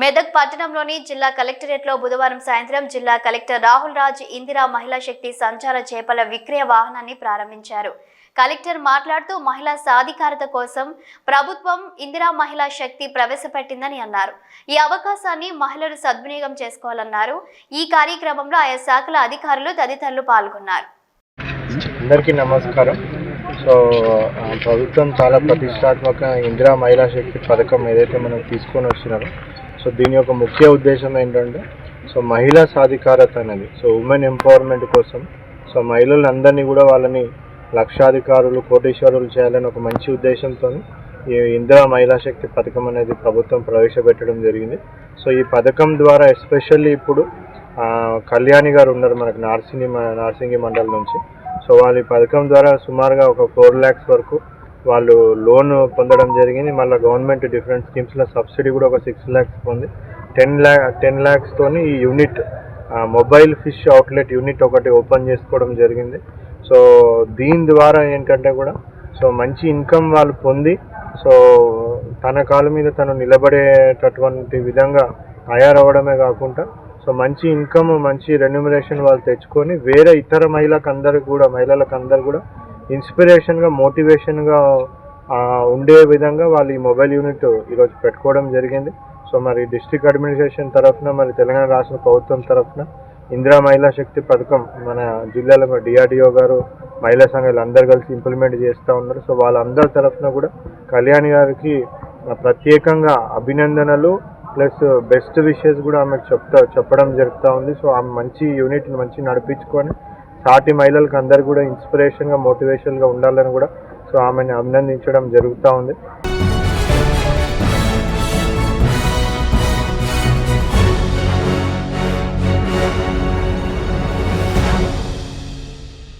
మెదక్ పట్టణంలోని జిల్లా కలెక్టరేట్లో బుధవారం సాయంత్రం జిల్లా కలెక్టర్ రాహుల్ రాజ్ ఇందిరా మహిళా శక్తి సంచార చేపల విక్రయ వాహనాన్ని ప్రారంభించారు. కలెక్టర్ మాట్లాడుతూ మహిళా సాధికారత కోసం ప్రభుత్వం ఇందిరా మహిళా శక్తి ప్రవేశపెట్టిందని అన్నారు. ఈ అవకాశాన్ని మహిళలు సద్వినియోగం చేసుకోవాలన్నారు. ఈ కార్యక్రమంలో ఆయా శాఖల అధికారులు తదితరులు పాల్గొన్నారు. అందరికీ నమస్కారం. సో ప్రభుత్వం చాలా ప్రతిష్టాత్మక ఇందిరా మహిళా శక్తి పథకం ఏదైతే మనం తీసుకొని వచ్చినారో సో దీని యొక్క ముఖ్య ఉద్దేశం ఏంటంటే సో మహిళా సాధికారత అనేది సో ఉమెన్ ఎంపవర్మెంట్ కోసం సో మహిళలందరినీ కూడా వాళ్ళని లక్షాధికారులు కోటీశ్వరులు చేయాలని ఒక మంచి ఉద్దేశంతో ఈ ఇందిరా మహిళా శక్తి పథకం అనేది ప్రభుత్వం ప్రవేశపెట్టడం జరిగింది. సో ఈ పథకం ద్వారా ఎస్పెషల్లీ ఇప్పుడు కళ్యాణి గారు ఉన్నారు మనకు నార్సింగి మ- నార్సింగి మండలం నుంచి. సో వాళ్ళ ఈ పథకం ద్వారా సుమారుగా ఒక ఫోర్ ల్యాక్స్ వరకు వాళ్ళు లోన్ పొందడం జరిగింది. మళ్ళీ గవర్నమెంట్ డిఫరెంట్ స్కీమ్స్లో సబ్సిడీ కూడా ఒక సిక్స్ ల్యాక్స్ పొంది టెన్ ల్యాక్ టెన్ ల్యాక్స్తోని ఈ unit mobile fish outlet unit ఒకటి ఓపెన్ చేసుకోవడం జరిగింది. సో దీని ద్వారా ఏంటంటే కూడా సో మంచి ఇన్కమ్ వాళ్ళు పొంది సో తన కాళ్ళ మీద తను నిలబడేటటువంటి విధంగా తయారవ్వడమే కాకుండా సో మంచి ఇన్కమ్ మంచి రెన్యూమరేషన్ వాళ్ళు తెచ్చుకొని వేరే ఇతర మహిళలకు అందరికి కూడా మహిళలకు అందరు కూడా ఇన్స్పిరేషన్గా మోటివేషన్గా ఉండే విధంగా వాళ్ళు ఈ మొబైల్ యూనిట్ ఈరోజు పెట్టుకోవడం జరిగింది. సో మరి డిస్ట్రిక్ట్ అడ్మినిస్ట్రేషన్ తరఫున మరి తెలంగాణ రాష్ట్ర ప్రభుత్వం తరఫున ఇందిరా మహిళా శక్తి పథకం మన జిల్లాలో డిఆర్డిఓ గారు మహిళా సంఘాలు అందరు కలిసి ఇంప్లిమెంట్ చేస్తూ ఉన్నారు. సో వాళ్ళందరి తరఫున కూడా కళ్యాణి గారికి ప్రత్యేకంగా అభినందనలు ప్లస్ బెస్ట్ విషెస్ కూడా ఆమెకు చెప్తా చెప్పడం జరుగుతూ ఉంది. సో ఆమె మంచి యూనిట్ని మంచి నడిపించుకొని సాటి మహిళలకు అందరు కూడా ఇన్స్పిరేషన్గా మోటివేషన్గా ఉండాలని కూడా సో ఆమెను అభినందించడం జరుగుతూ ఉంది.